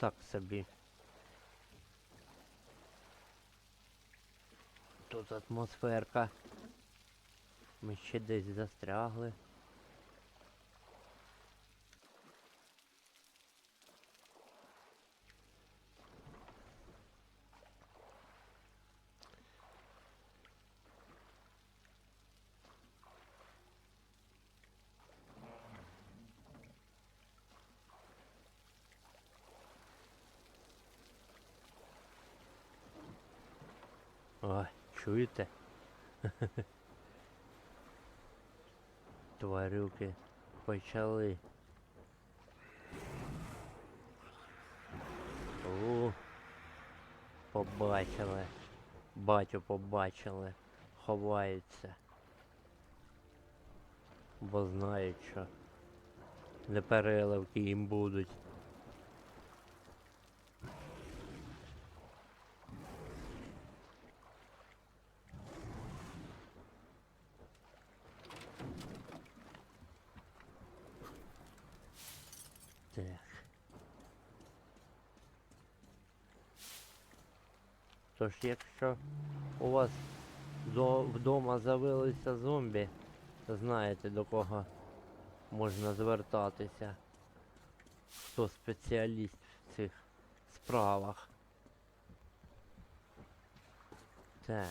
так собі. Тут атмосферка. Ми ще десь застрягли. Ой, чуєте? Тварюки почали. О, побачили. Батю побачили. Ховаються. Бо знають, що непереливки їм будуть. Так. Тож, якщо у вас до, вдома з'явилися зомбі, то знаєте до кого можна звертатися. Хто спеціаліст в цих справах. Так.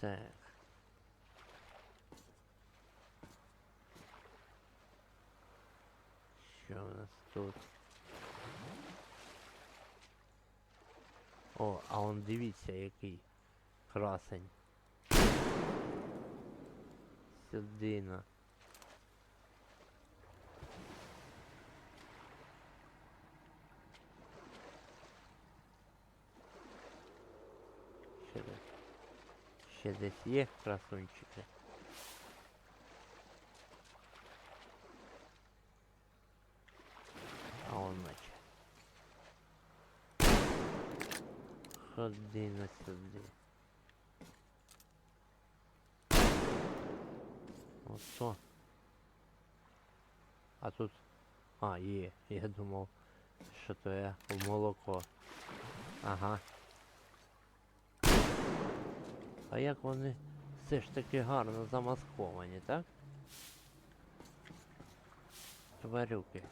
Так. Що у нас тут? О, а он дивіться який красень. Сюди на. Ще десь. Ще десь є красунчики. А он наче. Ходи на сюди. Ото. А тут. А, є. Я думав, що то я в молоко. Ага. А як вони все ж таки гарно замасковані, так? Тварюки.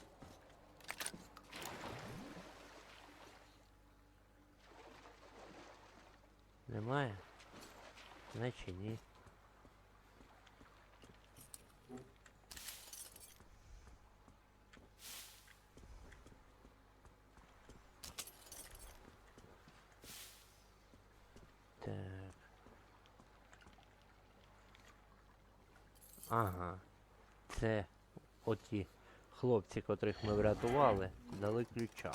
Немає? Наче ні. Так. Ага. Це оті хлопці, котрих ми врятували, дали ключа.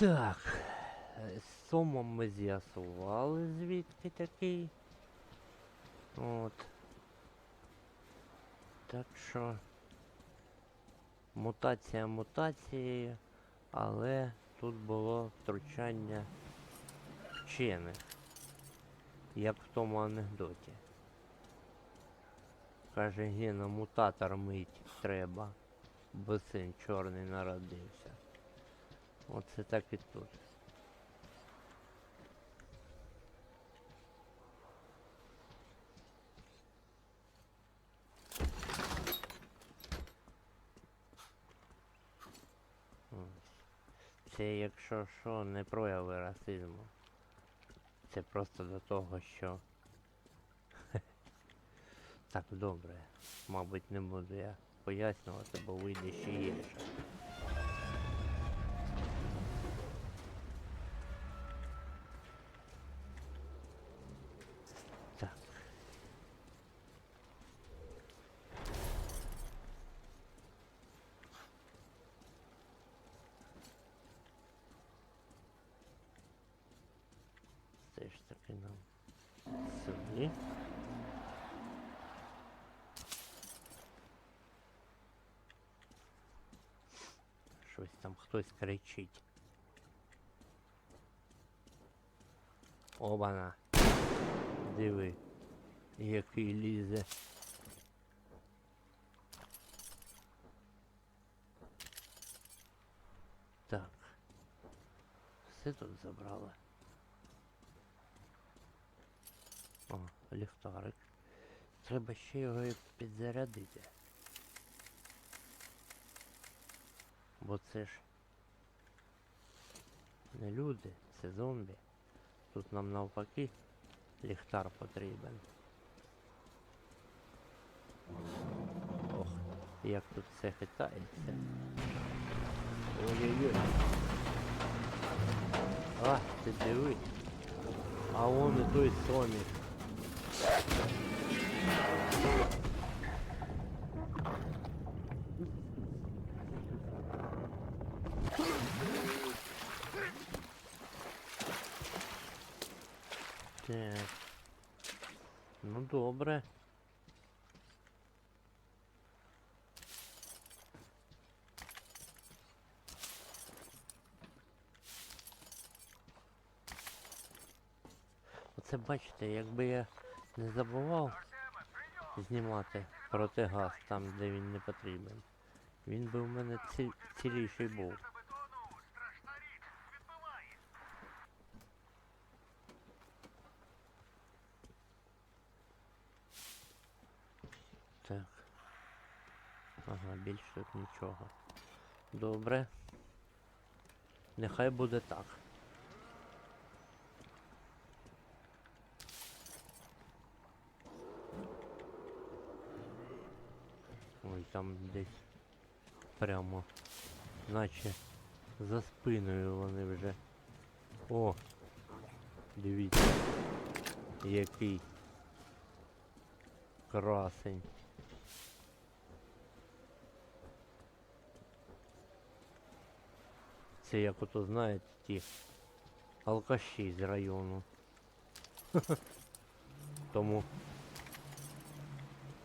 Так. З сомом ми з'ясували, звідки такий. От. Так що. Мутація мутацією, але тут було втручання вчених. Як в тому анекдоті. Каже, Гена, мутатор мить треба, бо син чорний народився. Оце так і тут. Це якщо що, не прояви расизму. Це просто до того, що. Так, добре. Мабуть, не буду я пояснювати, бо вийде ще гірше. Все ж таки нам сюди. Щось там хтось кричить. Обана. Диви, який лізе. Так. Все тут забрали. О, ліхтарик. Треба ще його і підзарядити. Бо це ж не люди, це зомбі. Тут нам навпаки ліхтар потрібен. Ох, як тут все хитається. Ой-ой-ой. А, ти диви. А он і той сомік. Так. Ну добре. Оце бачите, якби я не забував знімати протигаз там, де він не потрібен. Він би в мене ці, ціліший був. Так. Ага, більше тут нічого. Добре. Нехай буде так. Ой, там десь прямо, наче за спиною вони вже. О! Дивіться, який красень. Це як ото знаєте ті алкаші з району. Тому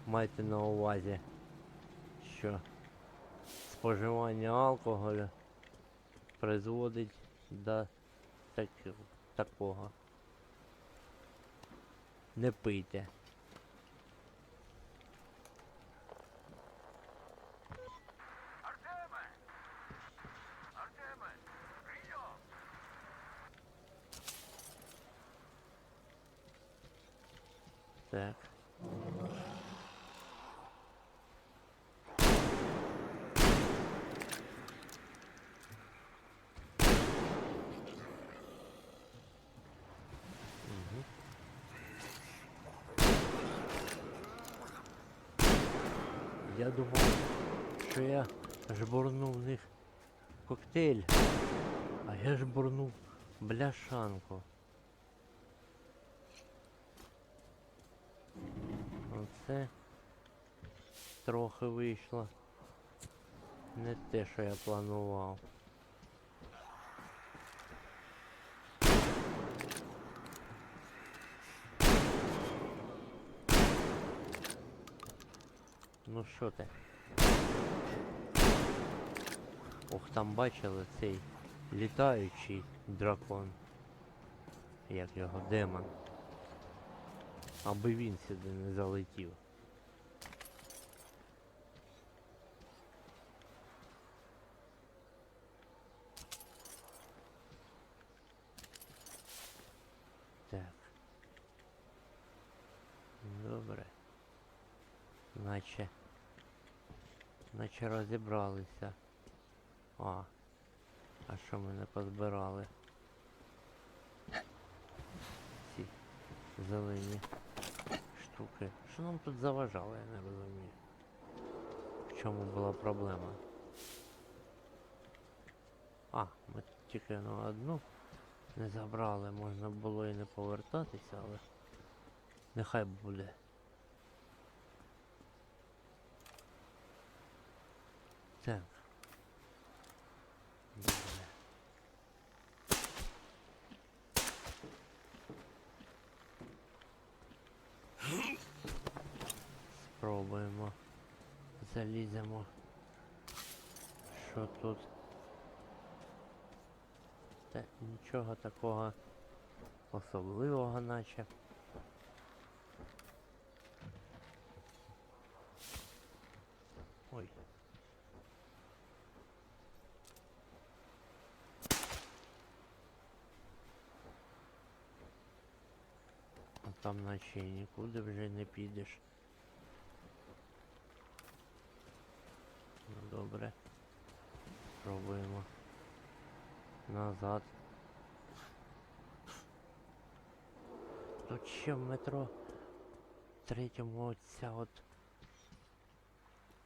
майте на увазі, що споживання алкоголю призводить до так, такого. Не пийте. Я думав, що я жбурнув в них коктейль, а я жбурнув бляшанку. Оце трохи вийшло. Не те, що я планував. Ну що ти? Ох, там бачили цей літаючий дракон. Як його, демон. Аби він сюди не залетів. Так. Добре. Наче. Наче розібралися. А. А що ми не позбирали? Ці зелені штуки. Що нам тут заважало, я не розумію. В чому була проблема? А, ми тільки на одну не забрали, можна було і не повертатися, але нехай буде. Так. Добре. Спробуємо. Заліземо. Що тут? Та нічого такого особливого наче. Ой. А там наче нікуди вже не підеш. Ну добре. Пробуємо. Назад. Тут ще в метро третьому оця от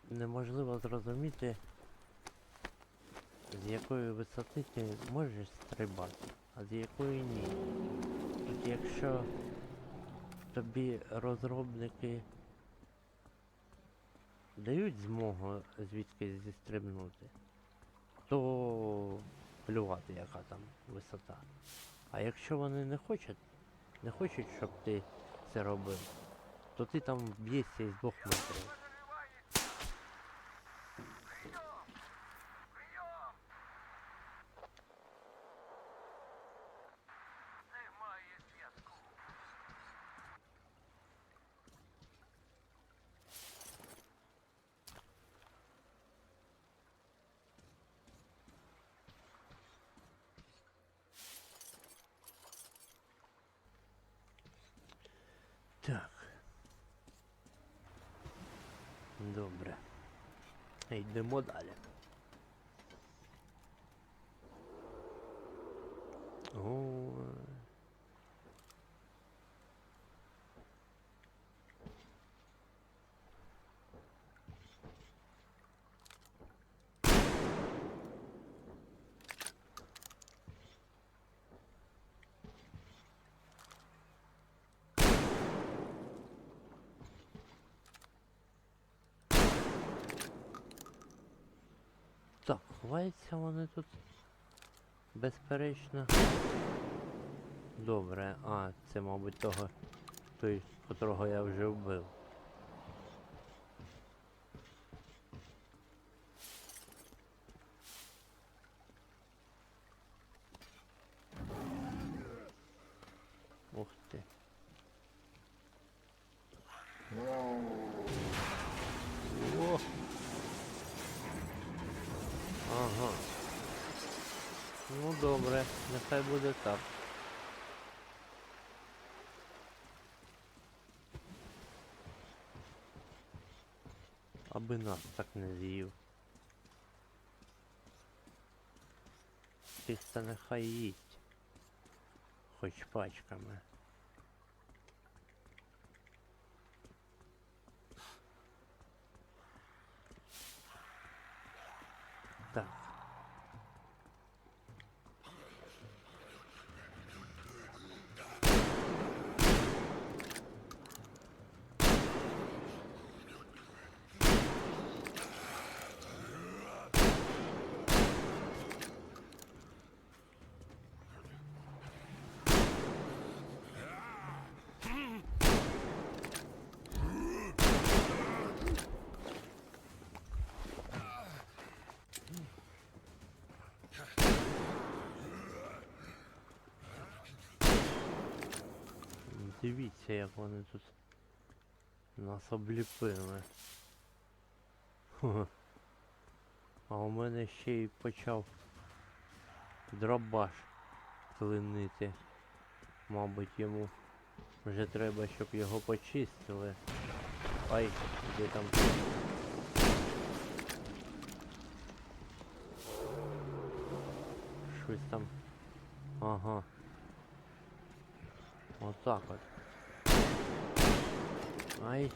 неможливо зрозуміти, з якої висоти ти можеш стрибати, а з якої ні. Тут якщо тобі розробники дають змогу звідки зістрибнути, то плювати яка там висота. А якщо вони не хочуть, не хочуть, щоб ти це робив, то ти там б'єшся із двох метрів. Так. Добре. Йдемо далі. О. Так, ховаються вони тут. Безперечно. Добре, а, це, мабуть, того, той, котрого я вже вбив. Ух ти. О! Ага. Ну добре, нехай буде так. Аби нас так не з'їв. Тих-то нехай їсть. Хоч пачками. Так. Дивіться, як вони тут нас обліпили. А у мене ще й почав дробаш клинити. Мабуть, йому вже треба, щоб його почистили. Ай, де там. Щось там. Ага. Отак от. Ай.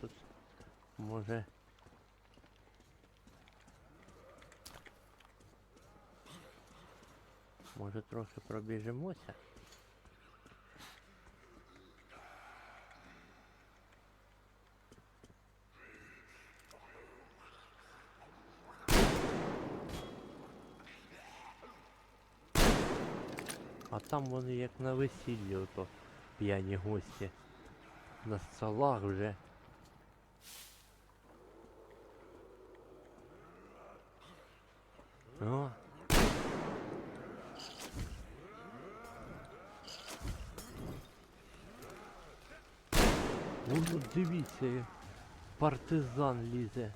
Тут може. Може трохи пробіжимося? А там вони як на весіллі ото п'яні гості. На столах вже. О. Ну, ну, дивіться, партизан лізе.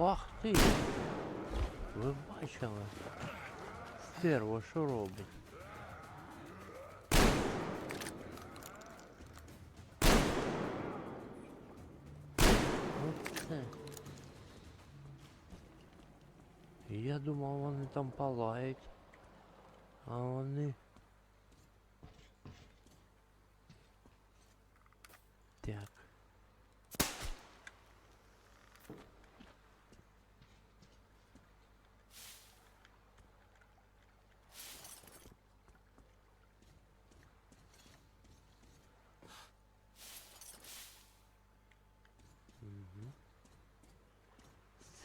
Ах ти! Ви бачили? Стерво, що робить? Оце. Я думав, вони там палають. А вони.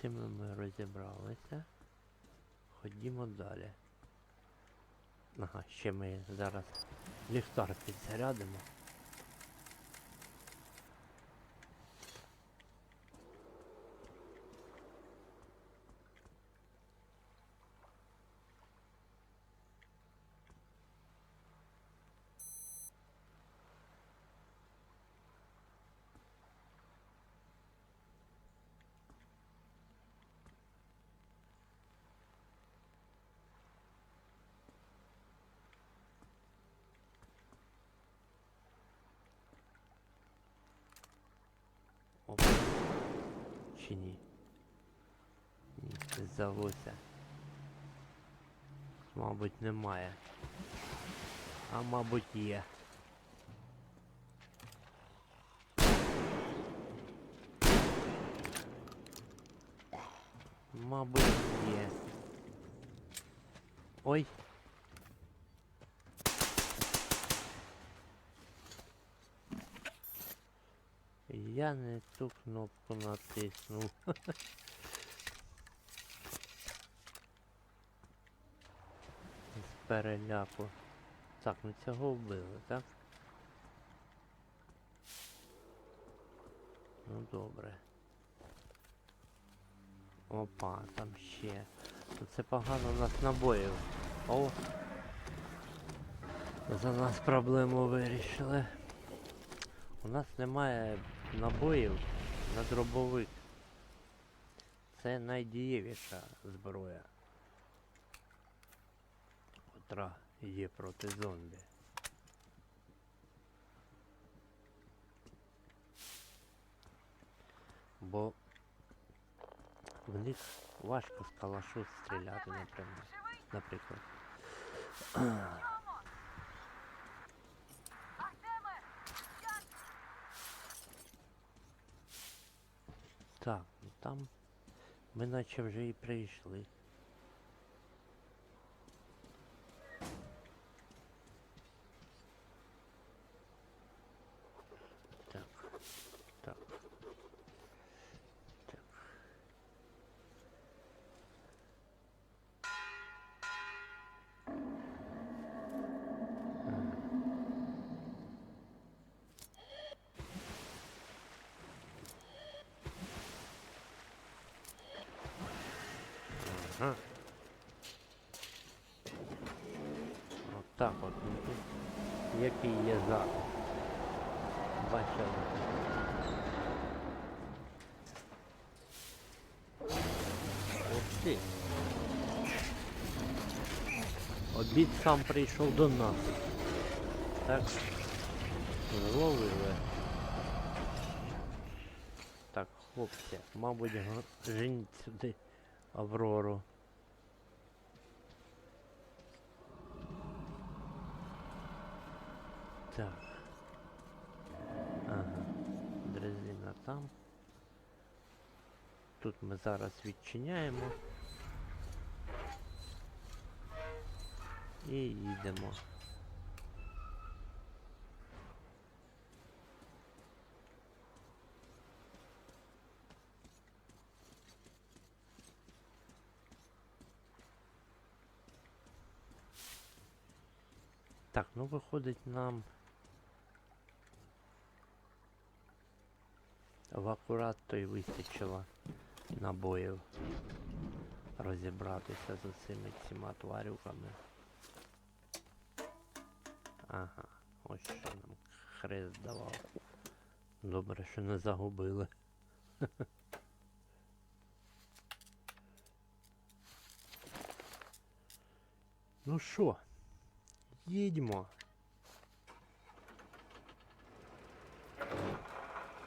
З цим ми розібралися. Ходімо далі. Ага, ще ми зараз ліхтар підзарядимо. Ні, здалося. Мабуть, немає. А мабуть є. Мабуть, є. Ой. Я не ту кнопку натиснув. Переляку. Так, ну цього вбили, так? Ну добре. Опа, там ще. Це погано у нас набоїв. О! За нас проблему вирішили. У нас немає набоїв на дробовик. Це найдієвіша зброя, котра є проти зомбі. Бо в них важко з калашу стріляти, наприклад. наприклад. Так, ну там ми наче вже і прийшли. Отак от. ну, Який є запах. Бачили. Ти. Обід сам прийшов до нас. Так. Зловили. Так, хлопці, мабуть, женіть сюди Аврору. Так. Ага. Дрезина там. Тут ми зараз відчиняємо. І їдемо. Так, ну виходить нам в акурат то й вистачило набоїв розібратися з цими цими тварюками. Ага, ось що нам хрест давав. Добре, що не загубили. ну що, їдьмо.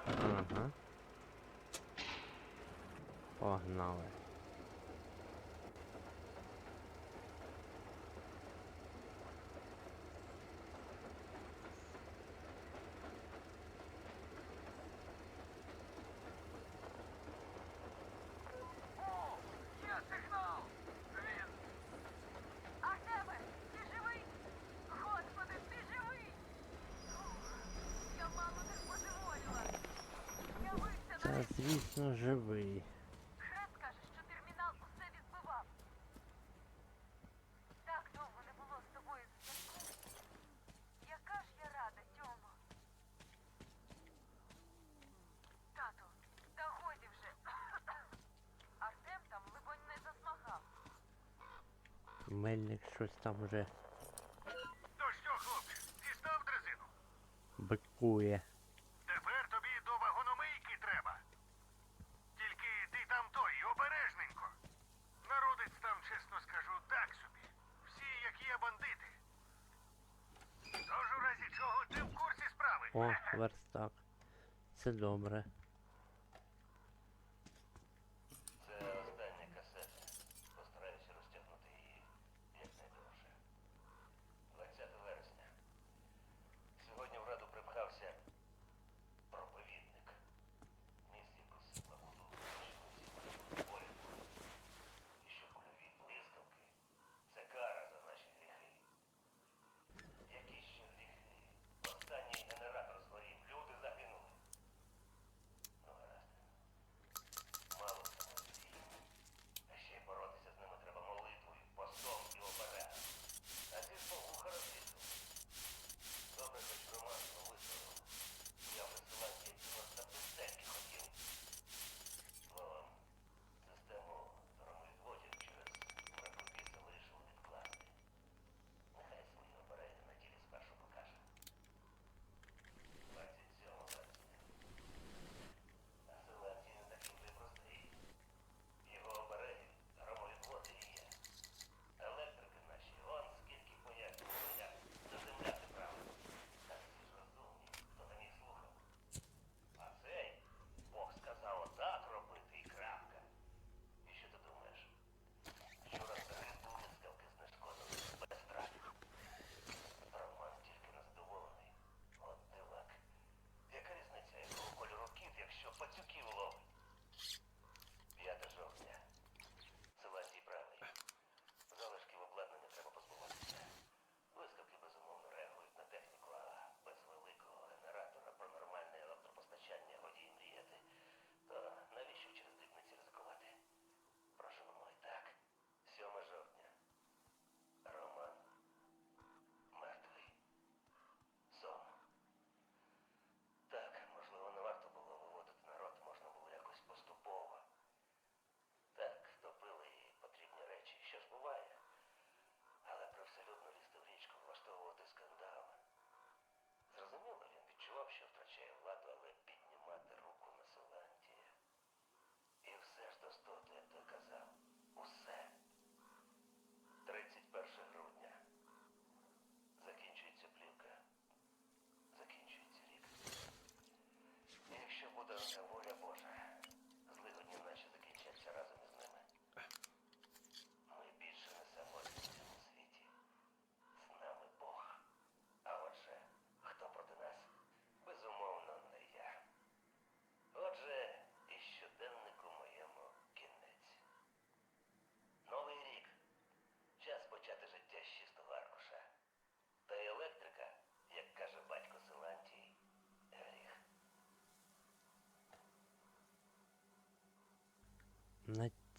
Ага. Погнали. О, є сигнал! Він Артеме, ти живий? Господи, ти живий? Я мало не сподиволіла. З'явився Та нарешті. звісно живий. Хрест каже, що термінал усе відбивав. Так довго не було з тобою зв'язку. Яка ж я рада цьому. Тату, та годі вже. Артем там, либонь, не засмагав. Мельник щось там уже То що, хлопче, дістав дрезину? бикує. Тепер тобі до вагономийки треба. Тільки ти там той, обережненько. Народець там, чесно скажу, так собі. Всі, як є бандити. Тож у разі чого ти в курсі справи. О, верстак. Це добре.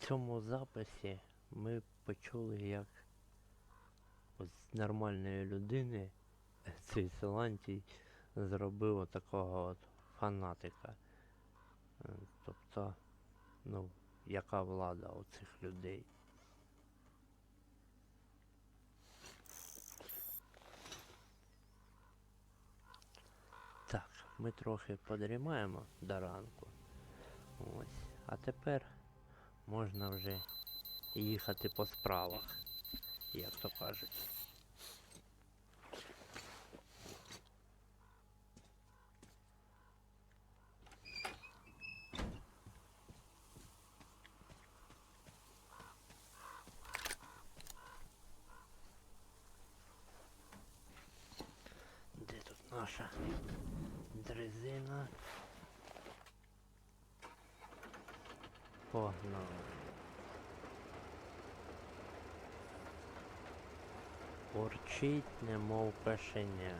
На цьому записі ми почули, як з нормальної людини цей Силантій зробив такого от фанатика. Е, Тобто, ну, яка влада у цих людей. Так, ми трохи подрімаємо до ранку. Ось. А тепер можна вже їхати по справах, як то кажуть. Де тут наша дрезина? Погнали. Урчить, немов кошеня.